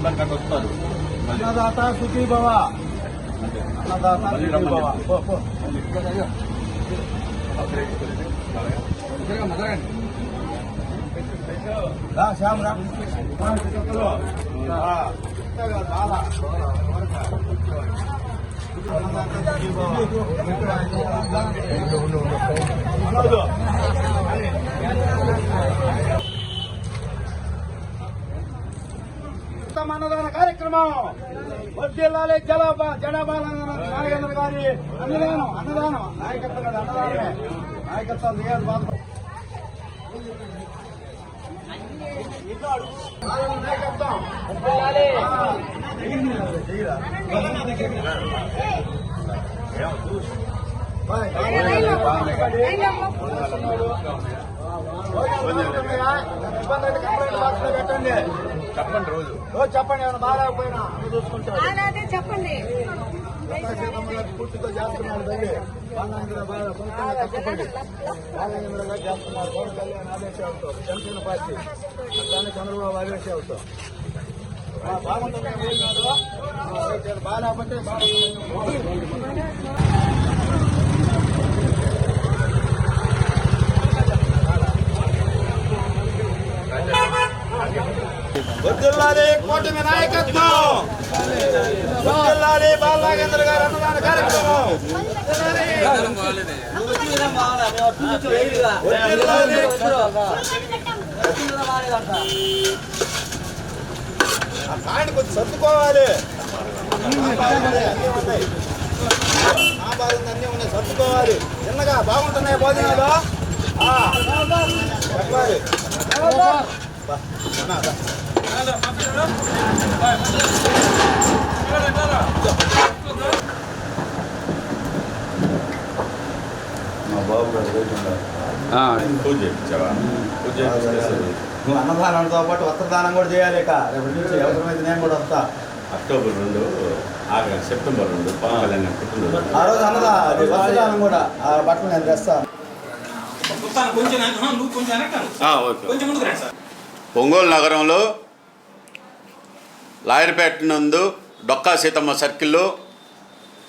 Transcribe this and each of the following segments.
కట్ట వస్తారు అన్నదాత సుఖీ భవ. అన్నదాత సుఖీ భవ. శ్యామ్. అన్నదాత సుఖీ భవ. ఉత్తమ అన్నదాన కార్యక్రమం. వర్దిల్లాలి జనాభా జనాభా నాయకత్వం గారి అన్నదానం అన్నదానం. నాయకత్వం కాదు అన్నదానమే. నాయకత్వం లేదు బాధ నాయకత్వం ఇబ్బంది పెట్టండి చెప్పండి రోజు. రోజు చెప్పండి. ఏమైనా బాగాలేకపోయినా నువ్వు చెప్పండి పూర్తితో చేస్తున్నాడు తల్లి బాగా బాగా చేస్తున్నారు పవన్ కళ్యాణ్ ఆదేశాలతో జనసేన పార్టీ అట్లానే చంద్రబాబు ఆదేశాలతో ఆ, బాగుంటుంది కాదు బాగాలేకపోతే వద్దుల్లాలి కూటమి నాయకత్వం. వద్దుల్లాలి బాలనాగేంద్ర గారు అన్నదాన కార్యక్రమం. కొంచెం సర్దుకోవాలి. అన్నీ ఉన్నాయి సర్దుకోవాలి. చిన్నగా బాగుంటున్నాయి భోజనాలు. చెప్పాలి. నువ్వు అన్నదానంతో పాటు వస్త్రదానం కూడా చేయాలి ఇక. రేపటి నుంచి అవసరమైతే నేను కూడా వస్తా. అక్టోబర్ రెండు ఆగ సెప్టెంబర్ రెండు పవన్ కళ్యాణ్ గారి పుట్టినరోజు. ఆ రోజు అన్నదా అది వస్త్రదానం కూడా. ఆ బట్టలు నేను తెస్తాను కొంచెం ముందుకు రండి సార్. ఒంగోలు నగరంలో లాయర్పేట నందు డొక్కా సీతమ్మ సర్కిల్లో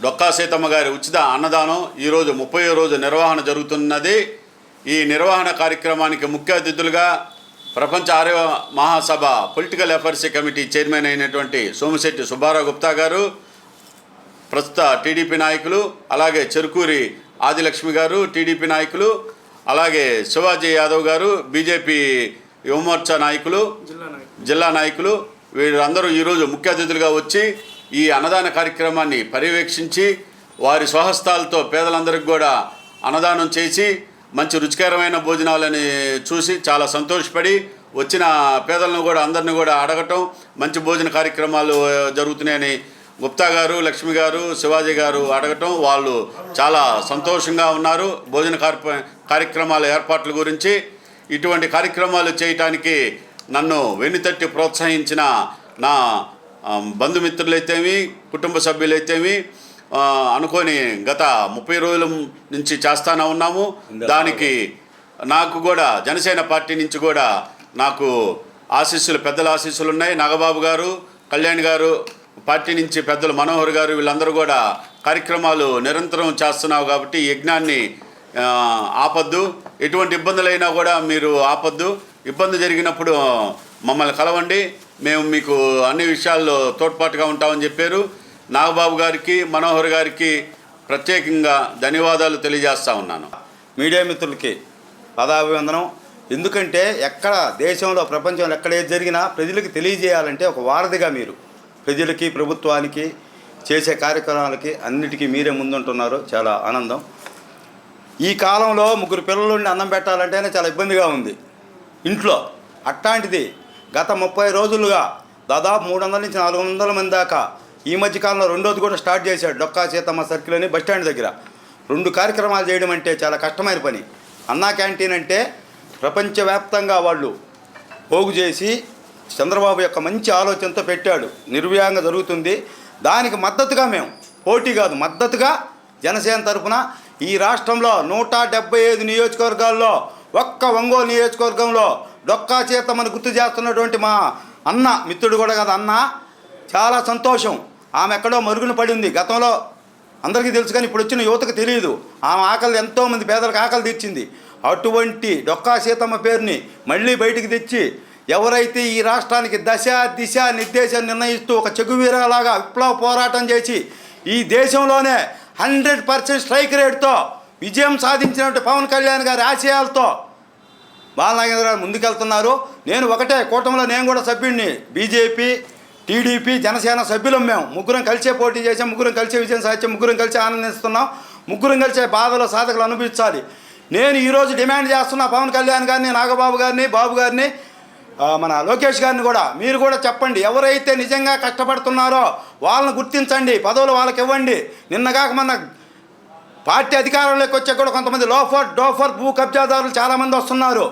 డొక్కా సీతమ్మ గారి ఉచిత అన్నదానం ఈరోజు ముప్పై రోజు నిర్వహణ జరుగుతున్నది. ఈ నిర్వహణ కార్యక్రమానికి ముఖ్య అతిథులుగా ప్రపంచ Arya Mahasabha political affairs committee chairman అయినటువంటి సోమిశెట్టి సుబ్బారావు గుప్తా గారు ప్రస్తుత టీడీపీ నాయకులు అలాగే చెరుకూరి ఆదిలక్ష్మి గారు టీడీపీ నాయకులు అలాగే శివాజీ యాదవ్ గారు బీజేపీ యువమోర్చా నాయకులు. జిల్లా నాయకులు వీరందరూ ఈరోజు ముఖ్య అతిథులుగా వచ్చి ఈ అన్నదాన కార్యక్రమాన్ని పర్యవేక్షించి వారి స్వహస్తాలతో పేదలందరికీ కూడా అన్నదానం చేసి మంచి రుచికరమైన భోజనాలని చూసి చాలా సంతోషపడి వచ్చిన పేదలను కూడా అందరిని కూడా అడగటం మంచి భోజన కార్యక్రమాలు జరుగుతున్నాయని గుప్తా గారు లక్ష్మి గారు శివాజీ గారు అడగటం వాళ్ళు చాలా సంతోషంగా ఉన్నారు. భోజన కార్ప కార్యక్రమాల ఏర్పాట్ల గురించి ఇటువంటి కార్యక్రమాలు చేయటానికి నన్ను వెన్నుతట్టి ప్రోత్సహించిన నా బంధుమిత్రులైతేమి కుటుంబ సభ్యులైతేమి అనుకొని గత ముప్పై రోజుల నుంచి చేస్తానే ఉన్నాము. దానికి నాకు కూడా జనసేన పార్టీ నుంచి కూడా నాకు ఆశీస్సులు పెద్దల ఆశీస్సులు ఉన్నాయి. నాగబాబు గారు కళ్యాణ్ గారు పార్టీ నుంచి పెద్దలు మనోహర్ గారు వీళ్ళందరూ కూడా కార్యక్రమాలు నిరంతరం చేస్తున్నావు కాబట్టి యజ్ఞాన్ని ఆపద్దు. ఎటువంటి ఇబ్బందులైనా కూడా మీరు ఆపద్దు. ఇబ్బంది జరిగినప్పుడు మమ్మల్ని కలవండి. మేము మీకు అన్ని విషయాల్లో తోడ్పాటుగా ఉంటామని చెప్పారు. నాగబాబు గారికి మనోహర్ గారికి ప్రత్యేకంగా ధన్యవాదాలు తెలియజేస్తా ఉన్నాను. మీడియా మిత్రులకి పదాభివందనం. ఎందుకంటే ఎక్కడ దేశంలో ప్రపంచంలో ఎక్కడ ఏది జరిగినా ప్రజలకు తెలియజేయాలంటే ఒక వారధిగా మీరు. ప్రజలకి ప్రభుత్వానికి చేసే కార్యక్రమాలకి అన్నిటికీ మీరే ముందుంటున్నారు. చాలా ఆనందం. ఈ కాలంలో ముగ్గురు పిల్లలుండి అన్నం పెట్టాలంటేనే చాలా ఇబ్బందిగా ఉంది. ఇంట్లో. అట్లాంటిది గత ముప్పై రోజులుగా దాదాపు మూడు వందల నుంచి నాలుగు వందల మంది దాకా ఈ మధ్యకాలంలో రెండోది కూడా స్టార్ట్ చేశాడు డొక్కా సీతమ్మ సర్కిల్ అని బస్టాండ్ దగ్గర. రెండు కార్యక్రమాలు చేయడం అంటే చాలా కష్టమైన పని. అన్నా క్యాంటీన్ అంటే ప్రపంచవ్యాప్తంగా వాళ్ళు పోగు చేసి చంద్రబాబు యొక్క మంచి ఆలోచనతో పెట్టాడు. నిర్వ్యాంగ జరుగుతుంది. దానికి మద్దతుగా మేము పోటీ కాదు మద్దతుగా జనసేన తరఫున ఈ రాష్ట్రంలో నూట డెబ్బై ఐదు నియోజకవర్గాల్లో ఒక్క ఒంగోలు నియోజకవర్గంలో డొక్కా చేతమని గుర్తు చేస్తున్నటువంటి మా అన్న మిత్రుడు కూడా కదా అన్న చాలా సంతోషం. ఆమె ఎక్కడో మరుగున పడింది గతంలో అందరికీ తెలుసు కానీ ఇప్పుడు వచ్చిన యువతకు తెలియదు ఆమె ఆకలి ఎంతోమంది పేదలకు ఆకలి తెచ్చింది అటువంటి డొక్కా సీతమ్మ పేరుని మళ్ళీ బయటికి తెచ్చి ఎవరైతే ఈ రాష్ట్రానికి దశ దిశ నిర్దేశం నిర్ణయిస్తూ ఒక చెగువీరలాగా విప్లవ పోరాటం చేసి ఈ దేశంలోనే హండ్రెడ్ పర్సెంట్ స్ట్రైక్ రేట్తో విజయం సాధించినటువంటి పవన్ కళ్యాణ్ గారి ఆశయాలతో బాలనాగేంద్ర గారు ముందుకెళ్తున్నారు. నేను ఒకటే కూటమిలో నేను కూడా సభ్యుడిని బీజేపీ టీడీపీ జనసేన సభ్యులం మేము. ముగ్గురం కలిసే పోటీ చేసాం ముగ్గురం కలిసే విజయం సాధించాం ముగ్గురం కలిసి ఆనందిస్తున్నాం ముగ్గురం కలిసే బాధలు సాధకులు అనుభవించాలి. నేను ఈరోజు డిమాండ్ చేస్తున్నా పవన్ కళ్యాణ్ గారిని నాగబాబు గారిని బాబు గారిని మన లోకేష్ గారిని కూడా. మీరు కూడా చెప్పండి ఎవరైతే నిజంగా కష్టపడుతున్నారో వాళ్ళని గుర్తించండి పదవులు వాళ్ళకి ఇవ్వండి. నిన్నగాక మన పార్టీ అధికారంలోకి వచ్చే కూడా కొంతమంది లోఫర్ డోఫర్ భూ కబ్జాదారులు చాలామంది వస్తున్నారు.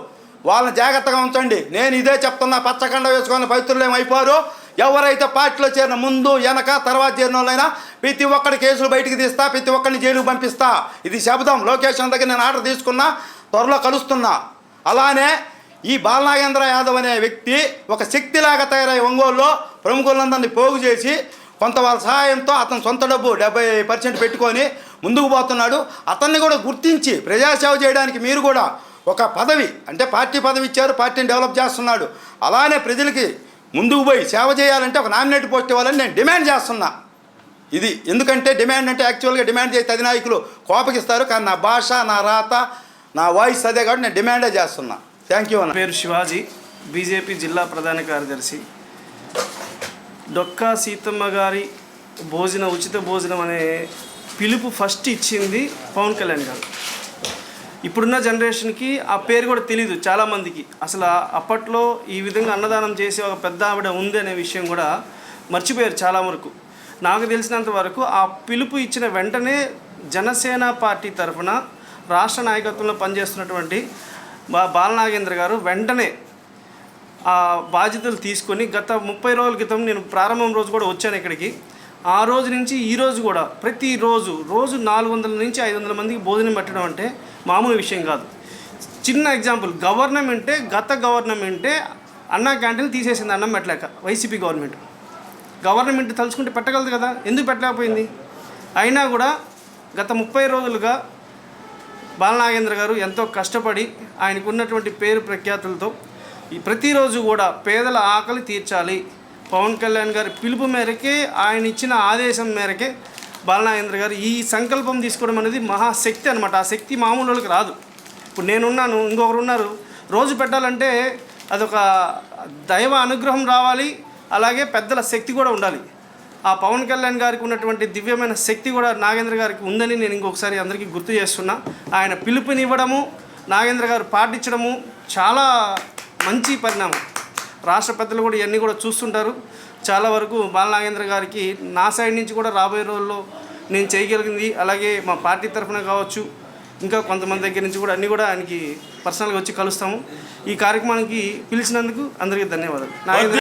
వాళ్ళని జాగ్రత్తగా ఉంచండి. నేను ఇదే చెప్తున్నా పచ్చకండ వేసుకున్న పవిత్రులు ఏమైపోరు ఎవరైతే పార్టీలో చేరిన ముందు వెనక తర్వాత చేరిన వాళ్ళైనా ప్రతి ఒక్కడి కేసులు బయటికి తీస్తా ప్రతి ఒక్కరిని జైలుకు పంపిస్తా. ఇది శబ్దం. లోకేషన్ దగ్గర నేను ఆర్డర్ తీసుకున్నా త్వరలో కలుస్తున్నా. అలానే ఈ బాలనాగేంద్ర యాదవ్ అనే వ్యక్తి ఒక శక్తిలాగా తయారై ఒంగోలులో ప్రముఖులందరినీ పోగు చేసి కొంత వాళ్ళ సహాయంతో అతను సొంత డబ్బు డెబ్బై పర్సెంట్ పెట్టుకొని ముందుకు పోతున్నాడు. అతన్ని కూడా గుర్తించి ప్రజాసేవ చేయడానికి మీరు కూడా ఒక పదవి అంటే పార్టీ పదవి ఇచ్చారు పార్టీని డెవలప్ చేస్తున్నాడు. అలానే ప్రజలకి ముందుకు పోయి సేవ చేయాలంటే ఒక నామినేట్ పోస్ట్ ఇవ్వాలని నేను డిమాండ్ చేస్తున్నా. ఇది ఎందుకంటే డిమాండ్ అంటే యాక్చువల్గా డిమాండ్ చేస్తే అధినాయకులు కోపగిస్తారు కానీ నా భాష నా రాత నా వాయిస్ అదే కాబట్టి నేను డిమాండే చేస్తున్నా. థ్యాంక్ యూ అన్న. పేరు శివాజీ బీజేపీ జిల్లా ప్రధాన కార్యదర్శి. డొక్కా సీతమ్మ గారి భోజన ఉచిత భోజనం అనే పిలుపు ఫస్ట్ ఇచ్చింది పవన్ కళ్యాణ్ గారు. ఇప్పుడున్న జనరేషన్కి ఆ పేరు కూడా తెలియదు చాలామందికి. అసలు అప్పట్లో ఈ విధంగా అన్నదానం చేసే ఒక పెద్ద ఆవిడ ఉంది అనే విషయం కూడా మర్చిపోయారు చాలా వరకు. నాకు తెలిసినంత వరకు ఆ పిలుపు ఇచ్చిన వెంటనే జనసేన పార్టీ తరఫున రాష్ట్ర నాయకత్వంలో పనిచేస్తున్నటువంటి బాలనాగేంద్ర గారు వెంటనే ఆ బాధ్యతలు తీసుకొని గత ముప్పై రోజుల క్రితం నేను ప్రారంభం రోజు కూడా వచ్చాను ఇక్కడికి. ఆ రోజు నుంచి ఈ రోజు కూడా ప్రతిరోజు రోజు నాలుగు వందల నుంచి ఐదు వందల మందికి భోజనం పెట్టడం అంటే మామూలు విషయం కాదు. చిన్న ఎగ్జాంపుల్ గవర్నమెంటే గత గవర్నమెంటే అన్నా క్యాంటీన్ తీసేసింది అన్నం పెట్టలేక వైసీపీ గవర్నమెంట్. గవర్నమెంట్ తలుచుకుంటే పెట్టగలదు కదా ఎందుకు పెట్టలేకపోయింది? అయినా కూడా గత ముప్పై రోజులుగా బాలనాగేంద్ర గారు ఎంతో కష్టపడి ఆయనకు ఉన్నటువంటి పేరు ప్రఖ్యాతులతో ఈ ప్రతిరోజు కూడా పేదల ఆకలి తీర్చాలి. పవన్ కళ్యాణ్ గారి పిలుపు మేరకే ఆయన ఇచ్చిన ఆదేశం మేరకే బాలనాగేంద్ర గారు ఈ సంకల్పం తీసుకోవడం అనేది మహాశక్తి అనమాట ఆ శక్తి మామూలు వాళ్ళకి రాదు. ఇప్పుడు నేనున్నాను ఇంకొకరు ఉన్నారు. రోజు పెట్టాలంటే అదొక దైవ అనుగ్రహం రావాలి అలాగే పెద్దల శక్తి కూడా ఉండాలి. ఆ పవన్ కళ్యాణ్ గారికి ఉన్నటువంటి దివ్యమైన శక్తి కూడా నాగేంద్ర గారికి ఉందని నేను ఇంకొకసారి అందరికీ గుర్తు చేస్తున్నా. ఆయన పిలుపునివ్వడము నాగేంద్ర గారు పాటించడము చాలా మంచి పరిణామం. రాష్ట్రపతిలు కూడా ఇవన్నీ కూడా చూస్తుంటారు. చాలా వరకు బాలనాగేంద్ర గారికి నా సైడ్ నుంచి కూడా రాబోయే రోజుల్లో నేను చేయగలిగింది. అలాగే మా పార్టీ తరఫున కావచ్చు ఇంకా కొంతమంది దగ్గర నుంచి కూడా అన్నీ కూడా ఆయనకి పర్సనల్గా వచ్చి కలుస్తాము. ఈ కార్యక్రమానికి పిలిచినందుకు అందరికీ ధన్యవాదాలు. నాగేంద్ర